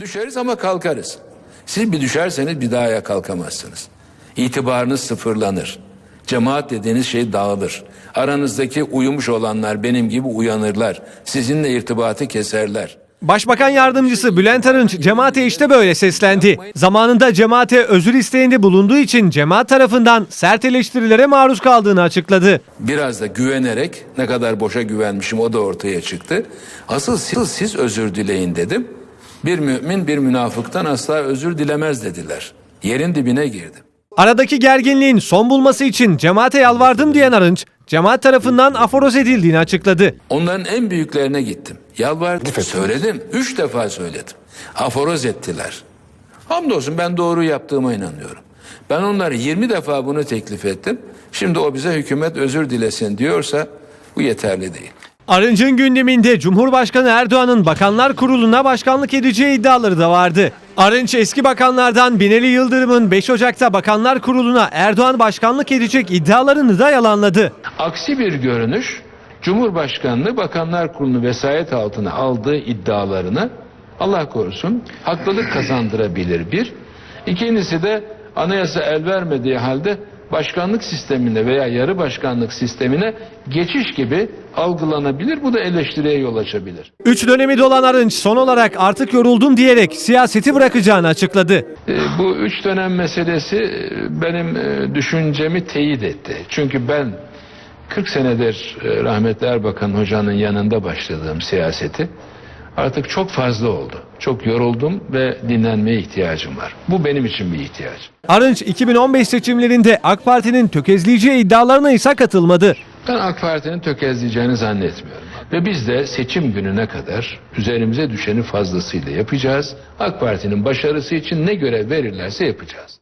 Düşeriz ama kalkarız. Siz bir düşerseniz bir daha ayağa kalkamazsınız. İtibarınız sıfırlanır. Cemaat dediğiniz şey dağılır. Aranızdaki uyumuş olanlar benim gibi uyanırlar. Sizinle irtibatı keserler. Başbakan yardımcısı Bülent Arınç cemaate işte böyle seslendi. Zamanında cemaate özür isteğinde bulunduğu için cemaat tarafından sert eleştirilere maruz kaldığını açıkladı. Biraz da güvenerek ne kadar boşa güvenmişim o da ortaya çıktı. Asıl siz, siz özür dileyin dedim. Bir mümin bir münafıktan asla özür dilemez dediler. Yerin dibine girdim. Aradaki gerginliğin son bulması için cemaate yalvardım diyen Arınç, cemaat tarafından aforoz edildiğini açıkladı. Onların en büyüklerine gittim. Yalvardım. Söyledim. Üç defa söyledim. Aforoz ettiler. Hamdolsun ben doğru yaptığıma inanıyorum. Ben onlara 20 defa bunu teklif ettim. Şimdi o bize hükümet özür dilesin diyorsa bu yeterli değil. Arınç'ın gündeminde Cumhurbaşkanı Erdoğan'ın Bakanlar Kurulu'na başkanlık edeceği iddiaları da vardı. Arınç eski bakanlardan Binali Yıldırım'ın 5 Ocak'ta Bakanlar Kurulu'na Erdoğan başkanlık edecek iddialarını da yalanladı. Aksi bir görünüş Cumhurbaşkanlığı Bakanlar Kurulu vesayet altına aldığı iddialarını Allah korusun haklılık kazandırabilir bir. İkincisi de anayasa el vermediği halde başkanlık sistemine veya yarı başkanlık sistemine geçiş gibi algılanabilir. Bu da eleştiriye yol açabilir. Üç dönemi dolan Arınç son olarak artık yoruldum diyerek siyaseti bırakacağını açıkladı. E, Bu üç dönem meselesi e, benim e, düşüncemi teyit etti. Çünkü ben 40 senedir e, rahmetli Erbakan Hoca'nın yanında başladığım siyaseti artık çok fazla oldu. Çok yoruldum ve dinlenmeye ihtiyacım var. Bu benim için bir ihtiyaç. Arınç 2015 seçimlerinde AK Parti'nin tökezleyeceği iddialarına ise katılmadı. Ben AK Parti'nin tökezleyeceğini zannetmiyorum. Ve biz de seçim gününe kadar üzerimize düşeni fazlasıyla yapacağız. AK Parti'nin başarısı için ne görev verirlerse yapacağız.